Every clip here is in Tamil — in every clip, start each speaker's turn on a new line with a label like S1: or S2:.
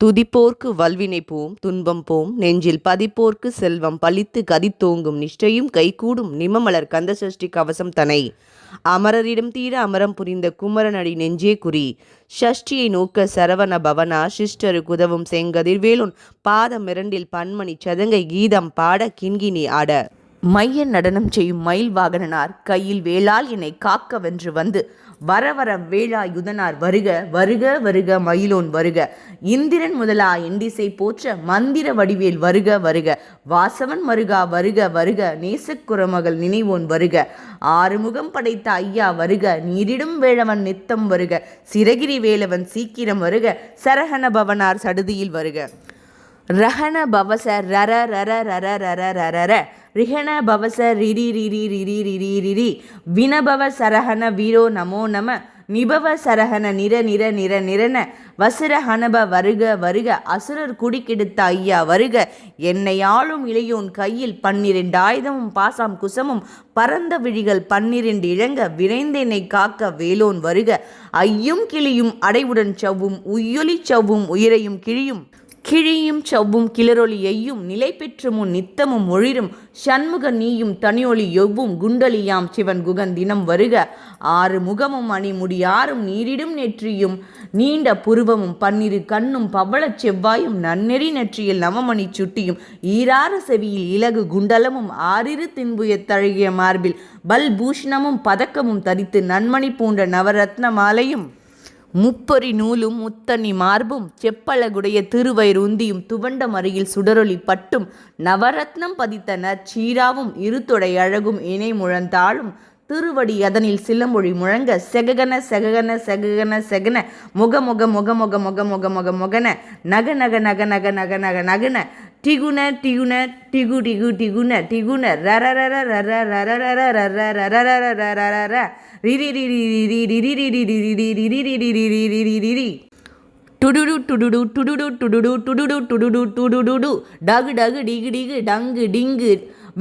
S1: துதிப்போர்க்கு வல்வினை போம் துன்பம் போம் நெஞ்சில் பதிப்போர்க்கு செல்வம் பலித்து கதித்தோங்கும் நிஷ்டையும் கைகூடும் நிமமலர் கந்தசஷ்டி கவசம் தனை. அமரரிடம் தீர அமரம் புரிந்த குமரனடி நெஞ்சே குறி. ஷஷ்டியை நோக்க சரவண பவனா சிஷ்டரு குதவும் செங்கதிர்வேலுன் பாதம் இரண்டில் பன்மணி சதங்கை கீதம் பாட கிண்கிணி ஆட. மைய நடனம் செய்யும் மயில் வாகனனார் கையில் வேளால் என்னை காக்க வென்று வந்து வர வர வேளா யுதனார் வருக வருக வருக மயிலோன் வருக. இந்திரன் முதலா எண்டிசை போற்ற மந்திர வடிவேல் வருக வருக. வாசவன் மருகா வருக வருக. நேசக்குரமகள் நினைவோன் வருக. ஆறுமுகம் படைத்த ஐயா வருக. நீரிடும் வேளவன் நித்தம் வருக. சிறகிரி வேலவன் சீக்கிரம் வருக. சரஹன பவனார் சடுதியில் வருக. ரஹன பவச ரர ரர ரர ரர ரர ர ரிஹண பவச ரிரி ரிரி ரிரி ரிரி ரிரி வினபவ சரஹன வீரோ நமோ நம. நிபவ சரஹன நிற நிற நிற நிறன வசுர ஹனப வருக வருக. அசுரர் குடிக்கெடுத்த ஐயா வருக. என்னை ஆளும் இளையோன் கையில் பன்னிரண்டு ஆயுதமும் பாசாம் குசமும். பரந்த விழிகள் பன்னிரண்டு இழங்க விரைந்தென்னை காக்க வேலோன் வருக. ஐயும் கிளியும் அடைவுடன் சவ்வும் உய்யொலி சவ்வும் உயிரையும் கிழியும். கிழியும் சவ்வும் கிளரொலியையும் நிலை பெற்று முன் நித்தமும் ஒளிரும் சண்முக நீயும் தனியொளி எவ்வும் குண்டலியாம் சிவன் குகன் தினம் வருக. ஆறு முகமும் அணிமுடி நீரிடும் நெற்றியும். நீண்ட புருவமும் பன்னிரு கண்ணும் பவள செவ்வாயும் நன்னெறி நெற்றியில் நவமணி சுட்டியும். ஈராறு செவியில் இலகு குண்டலமும் ஆறிரு தின்புய தழுகிய மார்பில். பல்பூஷணமும் பதக்கமும் தரித்து நன்மணி பூண்ட நவரத்ன மாலையும். முப்பொறி நூலும் முத்தனி மார்பும் செப்பழகுடைய திருவயிறு உந்தியும் துவண்டம் அருகில் சுடரொளி பட்டும் நவரத்னம் பதித்த நச்சீராவும் இருத்தொடை அழகும் இணை முழந்தாளும். திருவடி அதனில் சிலமொழி முழங்க செககன செககன செககன செகன முக முக முக முக முக முக முக முகன நக நக நக நக நக நக நகன டிகுன டிகுன டிகு டிகு டிகுன டிகுன ரர ரர ரர ரர ரர ரர ரர ரர ரர ரர ரிரி ரிரி ரிரி ரிரி ரிரி ரிரி ரிரி ரிரி ரிரி ரிரி ரிரி டுடுடு டுடுடு டுடுடு டுடுடு டுடுடு டுடுடு டுடுடு டகு டகு டிகு டிகு டங்கு டிங்கு.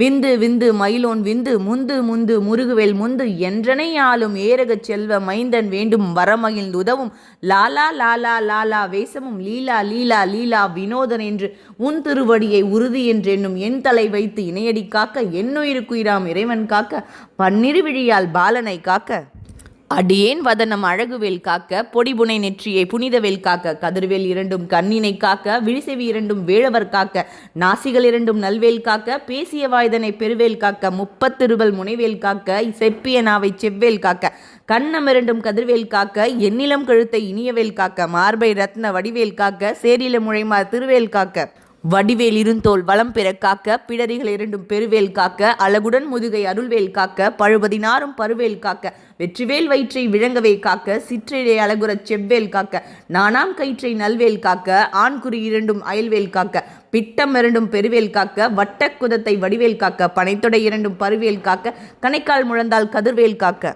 S1: விந்து விந்து மயிலோன் விந்து முந்து முந்து முருகுவேல் முந்து என்றனை ஆளும் ஏரகச் செல்வ மைந்தன் வேண்டும் வரமகிழ்ந்து உதவும். லாலா லாலா லாலா வேசமும் லீலா லீலா லீலா வினோதன் என்று உன் திருவடியை உறுதி என்றென்னும் என் தலை வைத்து இணையடி காக்க என்னுயிருக்குயிராம் இறைவன் காக்க பன்னிரு விழியால் பாலனை காக்க. அடியேன் வதனம் அழகுவேல் காக்க பொடிபுனை நெற்றியை புனிதவேல் காக்க கதிர்வேல் இரண்டும் கண்ணினை காக்க விழிசெவி இரண்டும் வேழவர் காக்க நாசிகள் இரண்டும் நல்வேல் காக்க பேசிய வாய்தனை பெருவேல் காக்க முப்பத்திருவல் முனைவேல் காக்க செப்பிய நாவை செவ்வேல் காக்க கண்ணம் இரண்டும் கதிர்வேல் காக்க எண்ணிலம் கழுத்தை இனியவேல் காக்க மார்பை ரத்ன வடிவேல் காக்க சேரில முழைமார் திருவேல் காக்க. வடிவேல் இருந்தோல் வளம் பெற காக்க பிடரிகள் இரண்டும் பெருவேல் காக்க அழகுடன் முதுகை அருள்வேல் காக்க பழுபதினாரும் பருவேல் காக்க வெற்றிவேல் வயிற்றை விளங்கவே காக்க சிற்றிழை அழகுறச் செவ்வேல் காக்க நானாம் கயிற்றை நல்வேல் காக்க ஆண்குறி இரண்டும் அயல்வேல் காக்க பிட்டம் இரண்டும் பெருவேல் காக்க வட்டக்குதத்தை வடிவேல் காக்க பனைத்தொடை இரண்டும் பருவேல் காக்க கணைக்கால் முழந்தால் கதிர்வேல் காக்க.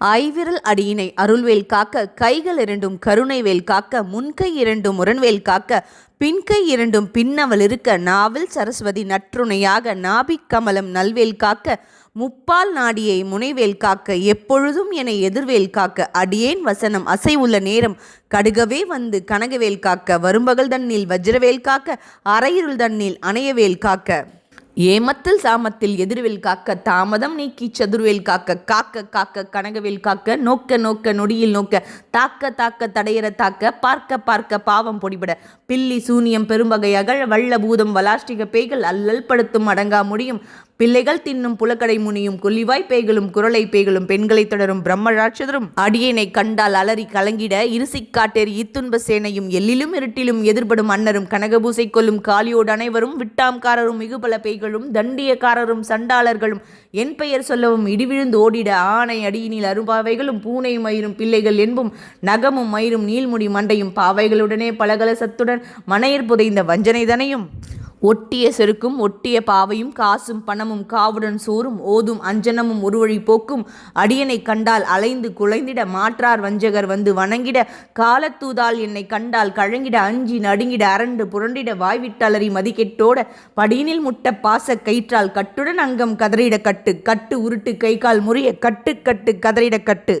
S1: ஐவிரல் அடியினை அருள்வேல் காக்க கைகள் இரண்டும் கருணைவேல் காக்க முன்கை இரண்டும் முரண்வேல் காக்க பின்கை இரண்டும் பின்னவள் இருக்க நாவில் சரஸ்வதி நற்றுணையாக நாபிக் கமலம் நல்வேல் காக்க முப்பால் நாடியை முனைவேல் காக்க எப்பொழுதும் என எதிர்வேல் காக்க அடியேன் வசனம் அசை உள்ள நேரம் கடுகவே வந்து கனகவேல் காக்க வரும்பகல் தன்னில் வஜ்ரவேல் காக்க அரையிருள் தன்னில் அணையவேல் காக்க. ஏமத்தில் சாமத்தில் எதிர்வில் காக்க தாமதம் நீக்கி சதுர்வேல் காக்க காக்க காக்க கனகவேல் காக்க நோக்க நோக்க நொடியில் நோக்க தாக்க தாக்க தடையற தாக்க பார்க்க பார்க்க பாவம் பொடிபட. பில்லி சூனியம் பெரும்பகை அகழ வள்ள பூதம் வலாஷ்டிக பேய்கள் அல்லல் படுத்தும் அடங்கா முடியும். பிள்ளைகள் தின்னும் புலக்கடை முனியும் கொல்லிவாய் பேய்களும் குரலை பேய்களும் பெண்களை தொடரும் பிரம்ம ராட்சதரும். அடியேனை கண்டால் அலறி கலங்கிட இருசிக்காட்டேறி இத்துன்ப சேனையும் எல்லிலும் இருட்டிலும் எதிர்படும் அன்னரும் கனகபூசை கொல்லும் காளியோடு அனைவரும் விட்டாம்காரரும் மிகுபல பேய்களும் தண்டியக்காரரும் சண்டாளர்களும். என் பெயர் சொல்லவும் இடிவிழுந்து ஓடிட ஆணை அடியினில் அரும்பாவைகளும் பூனை மயிரும் பிள்ளைகள் என்பும் நகமும் மயிரும் நீள்முடி மண்டையும் பாவைகளுடனே பலகல சத்துடன் மனையர் புதைந்த வஞ்சனைதனையும் ஒட்டிய செருக்கும் ஒட்டிய பாவையும் காசும் பணமும் காவுடன் சோறும் ஓதும் அஞ்சனமும் ஒருவழி போக்கும் அடியனை கண்டால் அலைந்து குலைந்திட மாற்றார் வஞ்சகர் வந்து வணங்கிட காலத்தூதால் என்னை கண்டால் கழங்கிட அஞ்சி நடுங்கிட அரண்டு புரண்டிட வாய்விட்டலறி மதிக்கெட்டோட படியினில் முட்ட பாச கயிற்றால் கட்டுடன் அங்கம் கதறிட கட்டு கட்டு உருட்டு கை கால் முறிய கட்டு கட்டு கதறிட கட்டு.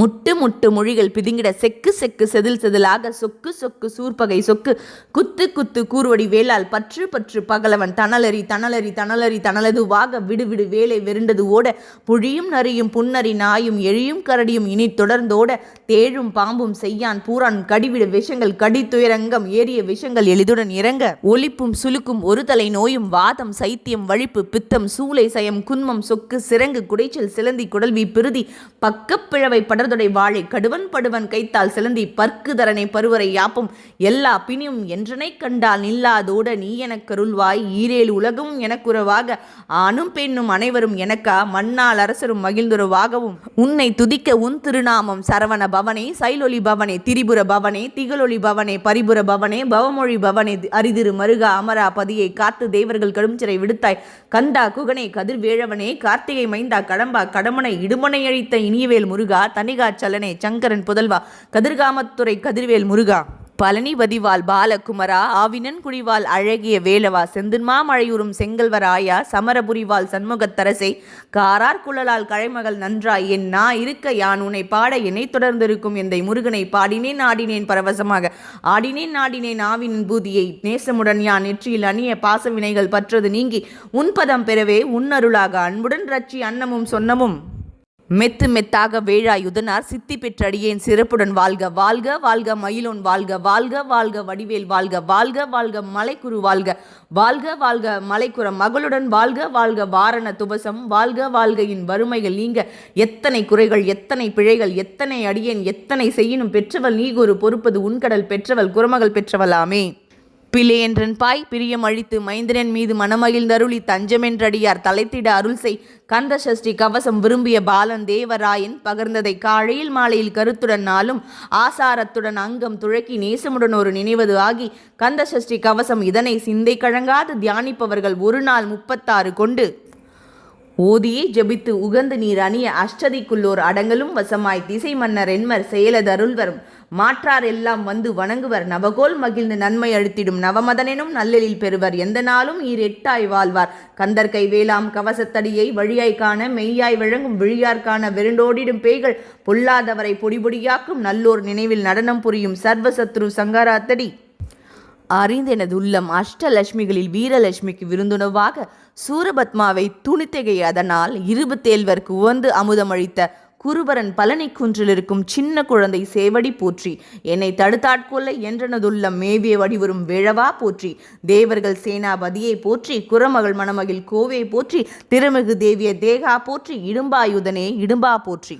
S1: முட்டு முட்டு மொழிகள் பிதுங்கிட செக்கு செக்கு செதில் செதிலாக சொக்கு சொக்கு சூர்பகை சொக்கு. குத்து குத்து கூறுவடி வேளால் பற்று பற்று பகலவன் தணலரி தணலரி தணலறி தணலது வாக விடுவிடு வேலை வெருண்டது ஓட. புழியும் நரியும் புன்னரி நாயும் எழியும் கரடியும் இனி தொடர்ந்தோட. தேழும் பாம்பும் செய்யான் பூரான் கடிவிடு விஷங்கள் கடித்துயரங்கம் ஏறிய விஷங்கள் எளிதுடன் இறங்க. ஒலிப்பும் சுலுக்கும் ஒரு தலை நோயும் வாதம் சைத்தியம் வழிப்பு பித்தம் சூளை சயம் குன்மம் சொக்கு சிறங்கு குடைச்சல் சிலந்தி குடல்வி பிருதி. பக்கப்பிழவை படர் படர்தொடை வாழை கடுவன் படுவன் கைத்தால் சிலந்தி பற்கு தரனை பருவரை யாப்பும். எல்லா பிணியும் என்றனை கண்டால் நில்லாதோட நீ எனக்கருள்வாய் ஈரேழு உலகமும் எனக்குறவாக ஆணும் பெண்ணும் அனைவரும் எனக்கா மண்ணால் அரசரும் மகிழ்ந்துருவாகவும் உன்னை துதிக்க உன் திருநாமம் சரவண பவனே சைலொலி பவனே திரிபுர பவனே திகழொலி பவனே பரிபுர பவனே பவமொழி பவனே அரிதிரு மருகா அமரா பதியை காத்து தேவர்கள் கடும்சிறை விடுத்தாய். கந்தா குகனே கதிர்வேழவனே கார்த்திகை மைந்தா கடம்பா கடமனை இடுமனை அழித்த இனியவேல் முருகா தனிக சலனே சங்கரன் புதல்வா கதிர்காமத்துறை கதிர்வேல் முருகா. பழனி வதிவால் பாலகுமரா ஆவினன் குடிவால் அழகிய வேலவா செந்தின்மா மழையுறும் செங்கல்வராயா சமரபுரிவால் சண்முகத்தரசை காரார் குழலால் கழைமகள் நன்றாய் என் நா இருக்க யான் உன்னை பாட என்னை தொடர்ந்திருக்கும் எந்தை முருகனை பாடினேன் ஆடினேன் பரவசமாக. ஆடினேன் நாடினேன் ஆவினின் பூதியை நேசமுடன் யான் நெற்றியில் அணிய பாசவினைகள் பற்றது நீங்கி உன் பதம் பெறவே உன்னருளாக அன்புடன் ரட்சி அன்னமும் சொன்னமும். மெத்து மெத்தாக வேழாயுதனார் சித்தி பெற்றடியேன் சிறப்புடன் வாழ்க வாழ்க வாழ்க மயிலோன் வாழ்க வாழ்க வாழ்க வடிவேல் வாழ்க வாழ்க வாழ்க மலைக்குரு வாழ்க வாழ்க வாழ்க மலைக்குற மகளுடன் வாழ்க வாழ்க வாரண துவசம் வாழ்க வாழ்கையின் வறுமைகள் நீங்க. எத்தனை குறைகள் எத்தனை பிழைகள் எத்தனை அடியேன் எத்தனை செய்யினும் பெற்றவள் நீகொரு பொறுப்பது உன்கடல் பெற்றவள் குரமகள் பெற்றவளாமே பிள்ளையன்றன் பாய் பிரியம் அழித்து மைந்திரன் மீது மனமகிழ்ந்தருளி தஞ்சமென்றடியார் தலைத்திட அருள் செய். கந்த சஷ்டி கவசம் விரும்பிய பாலன் தேவராயன் பகர்ந்ததை காலையில் மாலையில் கருத்துடன் நாளும் ஆசாரத்துடன் அங்கம் துழக்கி நேசமுடன் ஒரு நினைவது ஆகி. கந்த சஷ்டி கவசம் இதனை சிந்தை கழங்காது தியானிப்பவர்கள் ஒரு நாள் முப்பத்தாறு கொண்டு ஓதியே ஜபித்து உகந்து நீர் அணிய அஷ்டதிக்குள்ளோர் அடங்கலும் வசமாய் திசை மன்னர் என்மர் செயலதருள்வரும் மாற்றார் எல்லாம் வந்து வணங்குவர். நவகோல் மகிழ்ந்து நன்மை அழுத்திடும் நவமதனெனும் நல்லெழில் பெறுவர். எந்த நாளும் ஈர் எட்டாய் வாழ்வார். கந்தர்கை வேளாம் கவசத்தடியை வழியாய் காண மெய்யாய் வழங்கும் விழியார் காண பேய்கள் பொல்லாதவரை பொடிபொடியாக்கும் நல்லோர் நினைவில் நடனம் புரியும் சர்வசத்ரு சங்காராத்தடி. அறிந்தெனது உள்ளம் அஷ்டலட்சுமிகளில் வீரலட்சுமிக்கு விருந்துணவாக சூரபத்மாவை துணித்தகை அதனால் இருபத்தேழ்வர்க்கு உவந்து அமுதமளித்த குருபரன் பழனி குன்றில் இருக்கும் சின்ன குழந்தை சேவடி போற்றி. என்னை தடுத்தாட்கொள்ள என்றனதுள்ளம் மேவிய வடிவரும் விழவா போற்றி. தேவர்கள் சேனாபதியை போற்றி குரமகள் மணமகில் கோவை போற்றி திருமிகு தேவிய தேகா போற்றி இடும்பாயுதனே இடும்பா போற்றி.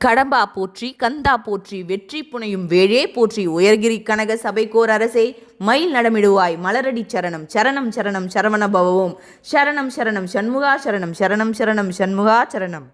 S1: கடம்பா போற்றி கந்தா போற்றி வெற்றி புனையும் வேழே போற்றி உயர்கிரி கனக சபைக்கோர் அரசே மயில் நடமிடுவாய் மலரடி சரணம் சரணம் சரணம் சரவண பவவும். சரணம் சரணம் சண்முகா சரணம் சரணம் சரணம் சண்முகா சரணம்.